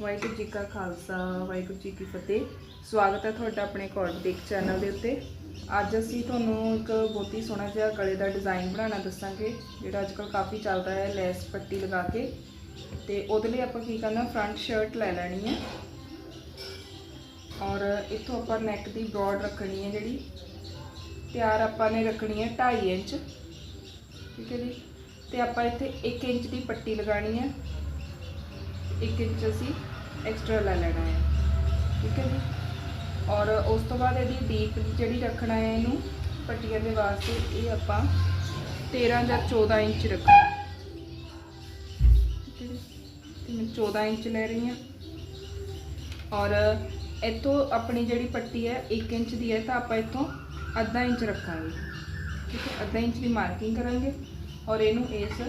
ਵਾਹਿਗੁਰੂ ਜੀ ਕਾ ਖਾਲਸਾ, ਵਾਹਿਗੁਰੂ ਜੀ ਕੀ ਫਤਿਹ। ਸਵਾਗਤ ਹੈ ਤੁਹਾਡਾ ਆਪਣੇ ਕੌਰਡਿਕ ਚੈਨਲ ਦੇ ਉੱਤੇ। ਅੱਜ ਅਸੀਂ ਤੁਹਾਨੂੰ ਇੱਕ ਬਹੁਤ ਹੀ ਸੋਹਣਾ ਜਿਹਾ ਗਲੇ ਦਾ ਡਿਜ਼ਾਈਨ ਬਣਾਉਣਾ ਦੱਸਾਂਗੇ, ਜਿਹੜਾ ਅੱਜਕੱਲ ਕਾਫੀ ਚੱਲਦਾ ਹੈ ਲੈਸ ਪੱਟੀ ਲਗਾ ਕੇ। ਤੇ ਉਹਦੇ ਲਈ ਆਪਾਂ ਕੀ ਕਰਨਾ, ਫਰੰਟ ਸ਼ਰਟ ਲੈ ਲੈਣੀ ਹੈ। ਔਰ ਇੱਥੋਂ ਆਪਾਂ ਨੈਕ ਦੀ ਬ੍ਰੌਡ ਰੱਖਣੀ ਹੈ ਜਿਹੜੀ। ਤਿਆਰ ਆਪਾਂ ਨੇ ਰੱਖਣੀ ਹੈ 2.5 ਇੰਚ। ਠੀਕ ਹੈ ਜੀ। ਤੇ ਆਪਾਂ ਇੱਥੇ 1 ਇੰਚ ਦੀ ਪੱਟੀ ਲਗਾਣੀ ਹੈ। 1 ਇੰਚ ਅਸੀਂ ਐਕਸਟਰਾ ਲੈ ਲੈਣਾ ਹੈ। ਠੀਕ ਹੈ ਜੀ? ਔਰ ਉਸ ਤੋਂ ਬਾਅਦ ਇਹਦੀ ਡੀਪ ਜਿਹੜੀ ਰੱਖਣਾ ਹੈ ਇਹਨੂੰ ਪੱਟੀਆਂ ਦੇ ਵਾਸਤੇ ਇਹ ਆਪਾਂ 13 ਜਾਂ 14 ਇੰਚ ਰੱਖਣਾ ਠੀਕ ਤੇ ਮੈਂ 14 ਇੰਚ ਲੈ ਰਹੀ ਹਾਂ। ਔਰ ਇੱਥੋਂ ਆਪਣੀ ਜਿਹੜੀ ਪੱਟੀ ਹੈ 1 ਇੰਚ ਦੀ ਹੈ ਤਾਂ ਆਪਾਂ ਇੱਥੋਂ ਅੱਧਾ ਇੰਚ ਰੱਖਾਂਗੇ। ਠੀਕ ਹੈ? ਅੱਧਾ ਇੰਚ ਦੀ ਮਾਰਕਿੰਗ ਕਰਾਂਗੇ। ਔਰ ਇਹਨੂੰ ਇਸ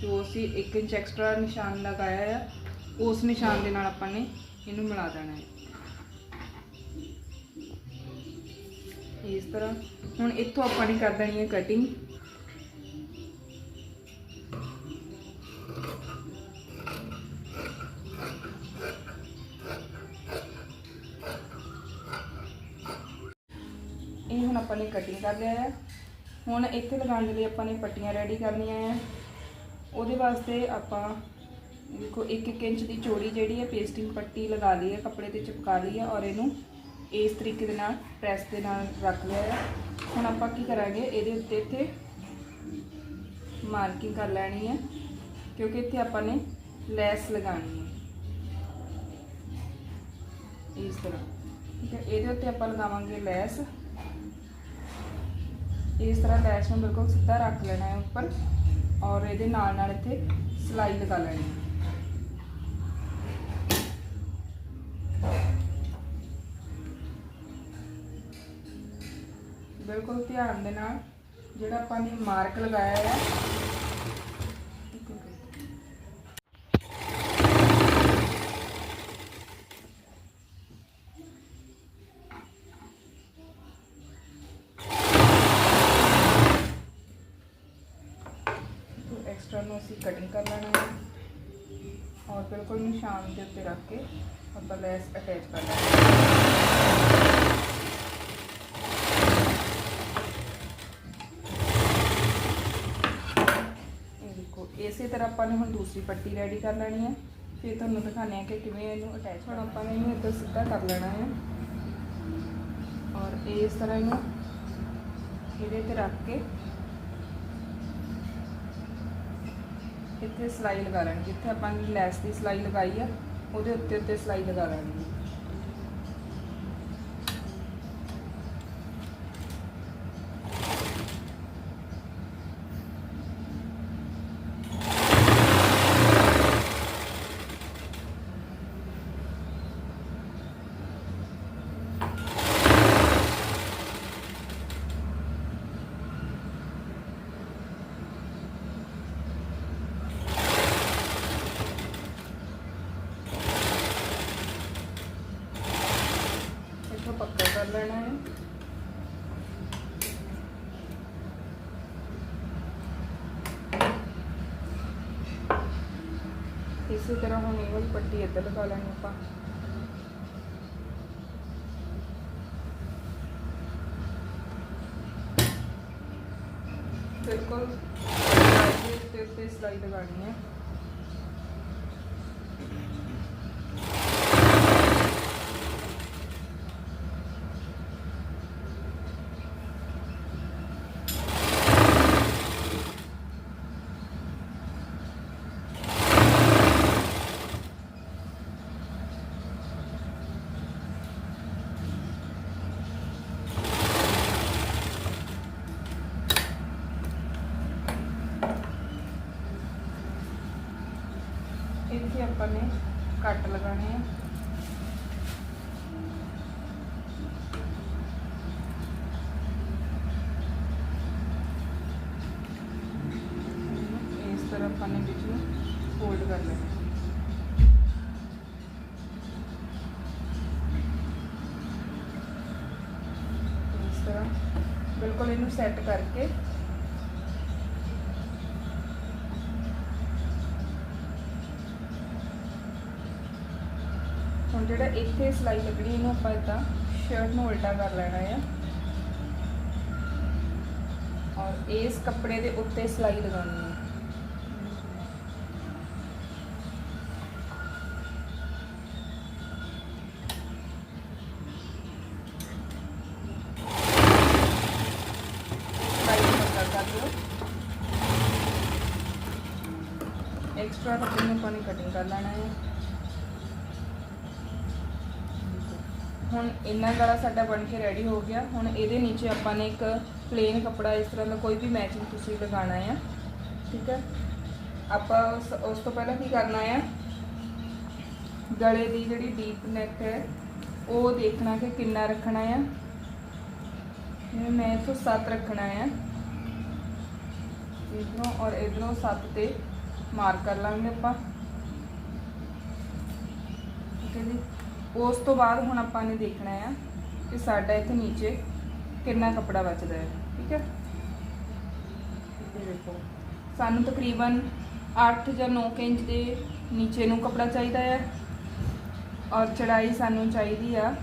ਜੋ ਅਸੀਂ 1 ਇੰਚ ਐਕਸਟਰਾ ਨਿਸ਼ਾਨ ਲਗਾਇਆ ਆ ਉਸ ਨਿਸ਼ਾਨ ਦੇ ਨਾਲ ਆਪਾਂ ਨੇ ਇਹਨੂੰ ਮਿਲਾ ਦੇਣਾ ਹੈ। ਇਸ ਤਰ੍ਹਾਂ ਹੁਣ ਇੱਥੋਂ ਆਪਾਂ ਨੇ ਕਰ ਦੇਣੀ ਹੈ ਕਟਿੰਗ ਇਹ ਹੁਣ ਆਪਾਂ ਨੇ ਕਟਿੰਗ ਕਰ ਲਿਆ ਹੈ। ਹੁਣ ਇੱਥੇ ਲਗਾਉਣ ਦੇ ਲਈ ਆਪਾਂ ਨੇ ਪੱਟੀਆਂ ਰੈਡੀ ਕਰਨੀਆਂ ਹੈ। ਉਹਦੇ ਵਾਸਤੇ ਆਪਾਂ ਦੇਖੋ 1-1 ਇੰਚ ਦੀ ਚੋੜੀ ਜਿਹੜੀ ਹੈ ਪੇਸਟਿੰਗ ਪੱਟੀ ਲਗਾ ਲਈ ਹੈ, ਕੱਪੜੇ ਤੇ ਚਿਪਕਾ ਲਈ ਹੈ ਔਰ ਇਹਨੂੰ ਇਸ ਤਰੀਕੇ ਦੇ ਨਾਲ ਪ੍ਰੈਸ ਦੇ ਨਾਲ ਰੱਖ ਲਿਆ ਹੈ। ਹੁਣ ਆਪਾਂ ਕੀ ਕਰਾਂਗੇ, ਇਹਦੇ ਉੱਤੇ ਇੱਥੇ ਮਾਰਕਿੰਗ ਕਰ ਲੈਣੀ ਹੈ, ਕਿਉਂਕਿ ਇੱਥੇ ਆਪਾਂ ਨੇ ਲੈਸ ਲਗਾਉਣੀ ਹੈ। ਇਸ ਤਰ੍ਹਾਂ, ਠੀਕ ਹੈ, ਇਹਦੇ ਉੱਤੇ ਆਪਾਂ ਲਗਾਵਾਂਗੇ ਲੈਸ। ਇਸ ਤਰ੍ਹਾਂ ਲੈਸ ਨੂੰ ਬਿਲਕੁਲ ਸਿੱਧਾ ਰੱਖ ਲੈਣਾ ਹੈ ਉੱਪਰ ਔਰ ਇਹਦੇ ਨਾਲ ਨਾਲ ਇੱਥੇ ਸਿਲਾਈ ਲਗਾ ਲੈਣੀ ਹੈ। ਬਿਲਕੁਲ ਧਿਆਨ ਦੇ ਨਾਲ, ਜਿਹੜਾ ਆਪਾਂ ਨੇ ਮਾਰਕ ਲਗਾਇਆ ਹੈ ਐਕਸਟਰਾ ਨੂੰ ਅਸੀਂ ਕਟਿੰਗ ਕਰ ਲੈਣਾ ਹੈ ਔਰ ਬਿਲਕੁਲ ਨਿਸ਼ਾਨ ਦੇ ਉੱਤੇ ਰੱਖ ਕੇ ਆਪਾਂ ਲੈਸ ਅਟੈਚ ਕਰ ਲੈਣਾ ਹੈ ਇਸੇ ਤਰ੍ਹਾਂ ਆਪਾਂ ਨੇ ਹੁਣ ਦੂਸਰੀ ਪੱਟੀ ਰੈਡੀ ਕਰ ਲੈਣੀ ਹੈ। ਫਿਰ ਤੁਹਾਨੂੰ ਦਿਖਾਣੇ ਆ ਕਿ ਕਿਵੇਂ ਇਹਨੂੰ ਅਟੈਚ ਹੁਣ, ਆਪਾਂ ਨੇ ਇਹਨੂੰ ਇੱਧਰ ਸਿੱਧਾ ਕਰ ਲੈਣਾ ਹੈ। ਔਰ ਇਸ ਤਰ੍ਹਾਂ ਇਹਨੂੰ ਇਹਦੇ ਤੇ ਰੱਖ ਕੇ ਇੱਥੇ ਸਲਾਈ ਲਗਾ ਲੈਣੀ। ਜਿੱਥੇ ਆਪਾਂ ਨੇ ਲੈਸ ਦੀ ਸਲਾਈ ਲਗਾਈ ਆ, ਉਹਦੇ ਉੱਤੇ ਉੱਤੇ ਸਲਾਈ ਲਗਾ ਲੈਣੀ ਹੈ ਇੱਥੋਂ ਪੱਕਾ ਕਰ ਲੈਣਾ ਹੈ ਇਸੇ ਤਰ੍ਹਾਂ ਹੁਣ ਇਹ ਵਾਲੀ ਪੱਟੀ ਇੱਧਰ ਲਗਾ ਲੈਣੀ ਆਪਾਂ। ਬਿਲਕੁਲ। ਸਲਾਈ ਉੱਤੇ ਸਲਾਈ ਲਗਾਣੀ ਹੈ ਇੱਥੇ ਆਪਾਂ ਨੇ ਕੱਟ ਲਗਾਣੇ ਆ। ਇਸ ਤਰ੍ਹਾਂ ਆਪਾਂ ਨੇ ਵਿੱਚ ਨੂੰ ਫੋਲਡ ਕਰ ਲੈਣਾ। ਇਸ ਤਰ੍ਹਾਂ ਬਿਲਕੁਲ ਇਹਨੂੰ ਸੈੱਟ ਕਰਕੇ ਹੁਣ ਜਿਹੜਾ ਇੱਥੇ ਸਲਾਈ ਲੱਗਣੀ ਇਹਨੂੰ ਆਪਾਂ ਇਦਾਂ ਸ਼ਰਟ ਨੂੰ ਉਲਟਾ ਕਰ ਲੈਣਾ ਆ। ਔਰ ਇਸ ਕੱਪੜੇ ਦੇ ਉੱਤੇ ਸਲਾਈ ਲਗਾਉਣੀ ਹੈ ਐਕਸਟਰਾ ਕੱਪੜੇ ਨੂੰ ਪਾਣੀ ਕਟਿੰਗ ਕਰ ਲੈਣਾ ਹੈ ਹੁਣ ਇੰਨਾ ਗਲਾ ਸਾਡਾ ਬਣ ਕੇ ਰੈਡੀ ਹੋ ਗਿਆ। ਹੁਣ ਇਹਦੇ ਨੀਚੇ ਆਪਾਂ ਨੇ ਇੱਕ ਪਲੇਨ ਕੱਪੜਾ ਇਸ ਤਰ੍ਹਾਂ ਦਾ ਕੋਈ ਵੀ ਮੈਚਿੰਗ ਤੁਸੀਂ ਲਗਾਉਣਾ ਆ। ਠੀਕ ਹੈ? ਆਪਾਂ ਉਸ ਉਸ ਤੋਂ ਪਹਿਲਾਂ ਕੀ ਕਰਨਾ ਆ? ਗਲੇ ਦੀ ਜਿਹੜੀ ਡੀਪ ਨੈਕ ਹੈ, ਉਹ ਦੇਖਣਾ ਕਿ ਕਿੰਨਾ ਰੱਖਣਾ ਆ। ਮੈਂ ਇੱਥੋਂ 7 ਰੱਖਣਾ ਆ। ਇਧਰੋਂ ਔਰ ਇਧਰੋਂ 7 ਤੇ ਮਾਰਕ ਕਰ ਲਾਂਗੇ ਆਪਾਂ। ਠੀਕ ਹੈ ਜੀ? ਉਸ ਤੋਂ ਬਾਅਦ ਹੁਣ ਆਪਾਂ ਨੇ ਦੇਖਣਾ ਆ ਕਿ ਸਾਡਾ ਇੱਥੇ ਨੀਚੇ ਕਿੰਨਾ ਕੱਪੜਾ ਬਚਦਾ ਹੈ, ਠੀਕ ਹੈ? ਦੇਖੋ। ਸਾਨੂੰ ਤਕਰੀਬਨ 8 ਜਾਂ 9 ਇੰਚ ਦੇ ਨੀਚੇ ਨੂੰ ਕੱਪੜਾ ਚਾਹੀਦਾ ਹੈ ਔਰ ਚੜਾਈ ਸਾਨੂੰ ਚਾਹੀਦੀ ਆ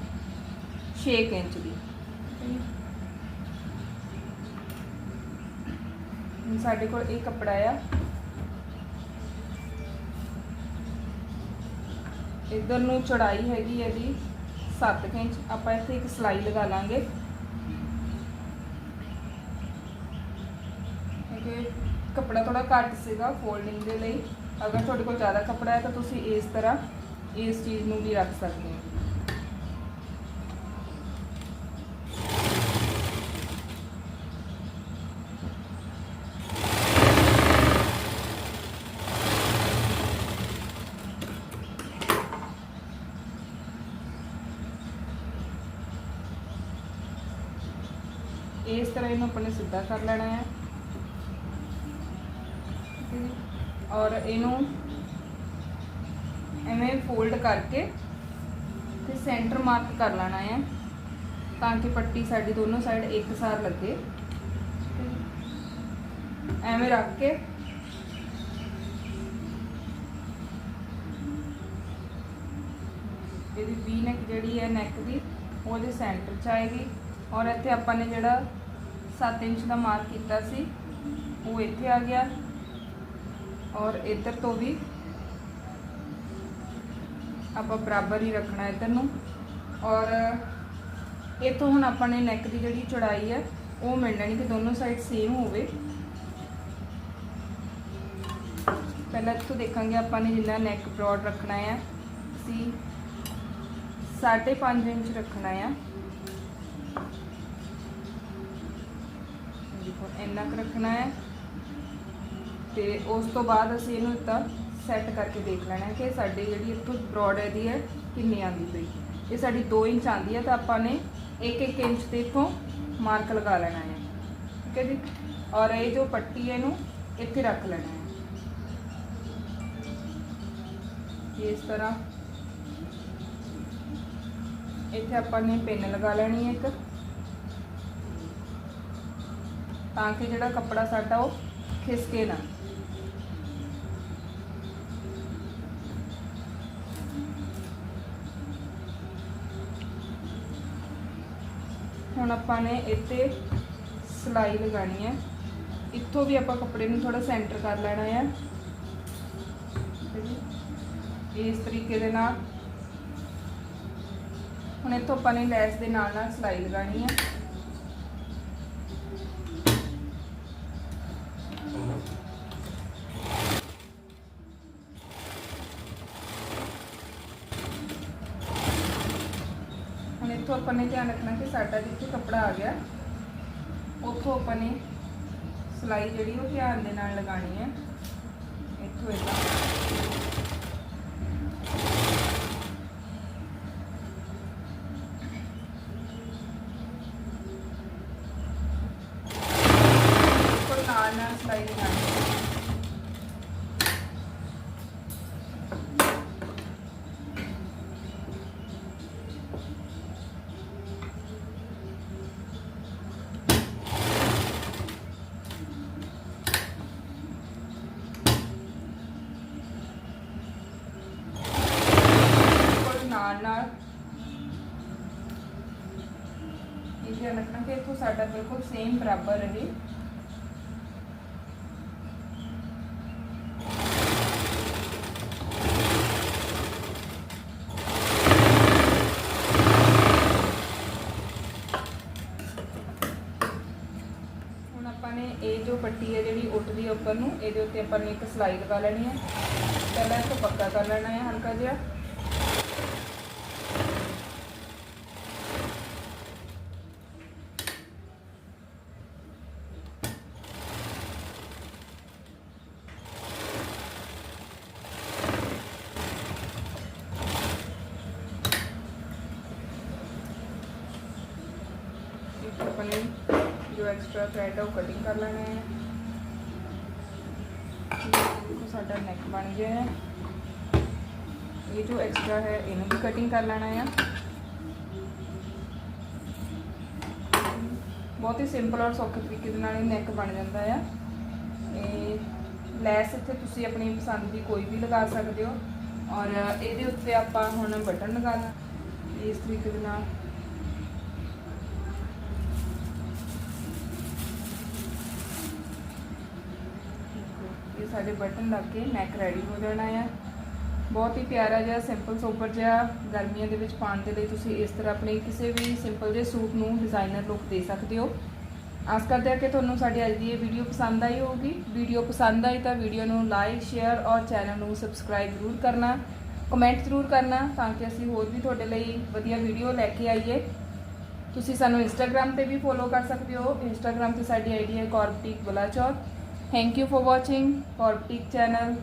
6 ਇੰਚ ਦੀ। ਸਾਡੇ ਕੋਲ ਇਹ ਕੱਪੜਾ ਆ। ਇਧਰ ਨੂੰ ਚੜਾਈ ਹੈਗੀ ਹੈ ਜੀ 7 ਇੰਚ। ਆਪਾਂ ਇੱਥੇ ਇੱਕ ਸਲਾਈ ਲਗਾ ਲਾਂਗੇ। ਕਿਉਂਕਿ ਕੱਪੜਾ ਥੋੜਾ ਘੱਟ ਸੀਗਾ ਫੋਲਡਿੰਗ ਦੇ ਲਈ। ਅਗਰ ਤੁਹਾਡੇ ਕੋਲ ਜ਼ਿਆਦਾ ਕੱਪੜਾ ਹੈ ਤਾਂ ਤੁਸੀਂ ਇਸ ਤਰ੍ਹਾਂ ਇਸ ਚੀਜ਼ ਨੂੰ ਵੀ ਰੱਖ ਸਕਦੇ ਹੋ। ਇਸ ਤਰ੍ਹਾਂ ਇਹਨੂੰ ਆਪਾਂ ਨੇ ਸਿੱਧਾ ਕਰ ਲੈਣਾ ਹੈ। ਔਰ ਇਹਨੂੰ ਐਵੇਂ ਫੋਲਡ ਕਰਕੇ ਤੇ ਸੈਂਟਰ ਮਾਰਕ ਕਰ ਲੈਣਾ ਹੈ ਤਾਂ ਕਿ ਪੱਟੀ ਸਾਡੀ ਦੋਨੋਂ ਸਾਈਡ ਇੱਕ ਸਾਰ ਲੱਗੇ। ਐਵੇਂ ਰੱਖ ਕੇ ਇਹਦੀ ਵੀ ਨੈਕ ਜਿਹੜੀ ਹੈ ਨੈਕ ਦੀ ਉਹਦੇ ਸੈਂਟਰ 'ਚ ਆਏਗੀ। ਔਰ ਇੱਥੇ ਆਪਾਂ ਨੇ ਜਿਹੜਾ 7 ਇੰਚ ਦਾ ਮਾਰਕ ਕੀਤਾ ਸੀ, ਉਹ ਇੱਥੇ ਆ ਗਿਆ। ਔਰ ਇੱਧਰ ਤੋਂ ਵੀ ਆਪਾਂ ਬਰਾਬਰ ਹੀ ਰੱਖਣਾ ਇੱਧਰ ਨੂੰ। ਔਰ ਇੱਥੋਂ ਹੁਣ ਆਪਾਂ ਨੇ ਨੈਕ ਦੀ ਜਿਹੜੀ ਚੌੜਾਈ ਹੈ, ਉਹ ਮਿਲ ਨਹੀਂ ਕਿ ਦੋਨੋਂ ਸਾਈਡ ਸੇਮ ਹੋਵੇ। ਪਹਿਲਾਂ ਇੱਥੋਂ ਦੇਖਾਂਗੇ ਆਪਾਂ ਨੇ ਜਿੰਨਾ ਨੈਕ ਬ੍ਰੌਡ ਰੱਖਣਾ ਹੈ ਸੀ 5.5 ਇੰਚ ਰੱਖਣਾ ਆ ਦੇਖੋ ਇੰਨਾ ਕੁ ਰੱਖਣਾ ਹੈ। ਤੇ ਉਸ ਤੋਂ ਬਾਅਦ ਅਸੀਂ ਇਹਨੂੰ ਇੱਦਾਂ ਸੈੱਟ ਕਰਕੇ ਦੇਖ ਲੈਣਾ ਕਿ ਸਾਡੀ ਜਿਹੜੀ ਇੱਥੋਂ ਬ੍ਰੌਡ ਇਹਦੀ ਹੈ ਕਿੰਨੀ ਆਂਦੀ ਪਈ। ਇਹ ਸਾਡੀ 2 ਇੰਚ ਆਂਦੀ ਹੈ ਤਾਂ ਆਪਾਂ ਨੇ 1-1 ਇੰਚ ਤੇ ਇੱਥੋਂ ਮਾਰਕ ਲਗਾ ਲੈਣਾ ਹੈ। ਠੀਕ ਹੈ ਜੀ? ਔਰ ਇਹ ਜੋ ਪੱਟੀ ਹੈ ਇਹਨੂੰ ਇੱਥੇ ਰੱਖ ਲੈਣਾ ਹੈ। ਇਸ ਤਰ੍ਹਾਂ ਇੱਥੇ ਆਪਾਂ ਨੇ ਪਿੰਨ ਲਗਾ ਲੈਣੀ ਹੈ ਇੱਕ। ਤਾਂ ਕਿ ਜਿਹੜਾ ਕੱਪੜਾ ਸਾਡਾ ਉਹ ਖਿਸਕੇ ਨਾ। ਹੁਣ ਆਪਾਂ ਨੇ ਇੱਥੇ ਸਲਾਈ ਲਗਾਣੀ ਹੈ। ਇੱਥੋਂ ਵੀ ਆਪਾਂ ਕੱਪੜੇ ਨੂੰ ਥੋੜਾ ਸੈਂਟਰ ਕਰ ਲੈਣਾ ਹੈ। ਇਸ ਤਰੀਕੇ ਦੇ ਨਾਲ। ਹੁਣ ਇੱਥੋਂ ਆਪਾਂ ਨੇ ਲੈਸ ਦੇ ਨਾਲ ਨਾਲ ਸਲਾਈ ਲਗਾਣੀ ਹੈ ਹੁਣ ਇੱਥੋਂ ਆਪਾਂ ਨੇ ਧਿਆਨ ਰੱਖਣਾ ਕਿ ਸਾਡਾ ਜਿੱਥੇ ਕੱਪੜਾ ਆ ਗਿਆ। ਉੱਥੋਂ ਆਪਾਂ ਨੇ ਸਲਾਈ ਜਿਹੜੀ ਉਹ ਧਿਆਨ ਦੇ ਨਾਲ ਲਗਾਣੀ ਹੈ। ਇੱਥੋਂ ਇਦਾਂ ਕੋਈ ਨਾਲ ਨਾਲ ਸਲਾਈ ਲਗਾਣੀ ਹੈ ਧਿਆਨ ਰੱਖਣਾ ਕਿ ਇੱਥੋਂ ਸਾਡਾ ਬਿਲਕੁਲ ਸੇਮ ਬਰਾਬਰ ਰਹੇ। ਹੁਣ ਆਪਾਂ ਨੇ ਇਹ ਜੋ ਪੱਟੀ ਹੈ ਜਿਹੜੀ ਉੱਠਦੀ ਹੈ ਉੱਪਰ ਨੂੰ, ਇਹਦੇ ਉੱਤੇ ਆਪਾਂ ਨੇ ਇੱਕ ਸਲਾਈ ਲਗਾ ਲੈਣੀ ਹੈ। ਪਹਿਲਾਂ ਇਹਨੂੰ ਪੱਕਾ ਕਰ ਲੈਣਾ ਹੈ ਹਲਕਾ ਜਿਹਾ। ਇੱਕ ਆਪਾਂ ਨੇ ਜੋ ਐਕਸਟਰਾ ਥਰੈਡ ਹੈ ਉਹ ਕਟਿੰਗ ਕਰ ਲੈਣਾ ਹੈ ਦੇਖੋ ਸਾਡਾ ਨੈਕ ਬਣ ਗਿਆ ਹੈ। ਇਹ ਜੋ ਐਕਸਟਰਾ ਹੈ, ਇਹਨੂੰ ਵੀ ਕਟਿੰਗ ਕਰ ਲੈਣਾ ਹੈ ਬਹੁਤ ਹੀ ਸਿੰਪਲ ਔਰ ਸੌਖੇ ਤਰੀਕੇ ਦੇ ਨਾਲ ਇਹ ਨੈਕ ਬਣ ਜਾਂਦਾ ਆ। ਇਹ ਲੈਸ ਇੱਥੇ ਤੁਸੀਂ ਆਪਣੀ ਪਸੰਦ ਦੀ ਕੋਈ ਵੀ ਲਗਾ ਸਕਦੇ ਹੋ। ਔਰ ਇਹਦੇ ਉੱਤੇ ਆਪਾਂ ਹੁਣ ਬਟਨ ਲਗਾਉਣਾ ਇਸ ਤਰੀਕੇ ਦੇ ਨਾਲ ਇਹ ਸਾਡੇ ਬਟਨ ਲੱਗ ਕੇ ਨੈਕ ਰੈਡੀ ਹੋ ਜਾਣਾ ਆ। ਬਹੁਤ ਹੀ ਪਿਆਰਾ ਜਿਹਾ ਸਿੰਪਲ ਸੋਬਰ ਜਿਹਾ ਗਰਮੀਆਂ ਦੇ ਵਿੱਚ ਪਾਉਣ ਦੇ ਲਈ ਤੁਸੀਂ ਇਸ ਤਰ੍ਹਾਂ ਆਪਣੇ ਕਿਸੇ ਵੀ ਸਿੰਪਲ ਜਿਹੇ ਸੂਟ ਨੂੰ ਡਿਜ਼ਾਈਨਰ ਲੁੱਕ ਦੇ ਸਕਦੇ ਹੋ। ਆਸ ਕਰਦੇ ਹਾਂ ਕਿ ਤੁਹਾਨੂੰ ਸਾਡੀ ਅੱਜ ਦੀ ਇਹ ਵੀਡੀਓ ਪਸੰਦ ਆਈ ਹੋਊਗੀ। ਵੀਡੀਓ ਪਸੰਦ ਆਈ ਤਾਂ ਵੀਡੀਓ ਨੂੰ ਲਾਈਕ ਸ਼ੇਅਰ ਔਰ ਚੈਨਲ ਨੂੰ ਸਬਸਕ੍ਰਾਈਬ ਜ਼ਰੂਰ ਕਰਨਾ। ਕਮੈਂਟ ਜ਼ਰੂਰ ਕਰਨਾ ਤਾਂ ਕਿ ਅਸੀਂ ਹੋਰ ਵੀ ਤੁਹਾਡੇ ਲਈ ਵਧੀਆ ਵੀਡੀਓ ਲੈ ਕੇ ਆਈਏ। ਤੁਸੀਂ ਸਾਨੂੰ ਇੰਸਟਾਗ੍ਰam ਤੇ ਵੀ ਫੋਲੋ ਕਰ ਸਕਦੇ ਹੋ। ਇੰਸਟਾਗ੍ਰam ਤੇ ਸਾਡੀ ਆਈਡੀ ਹੈ ਕੌਰਬਟਿਕ Thank you for watching for big Channel.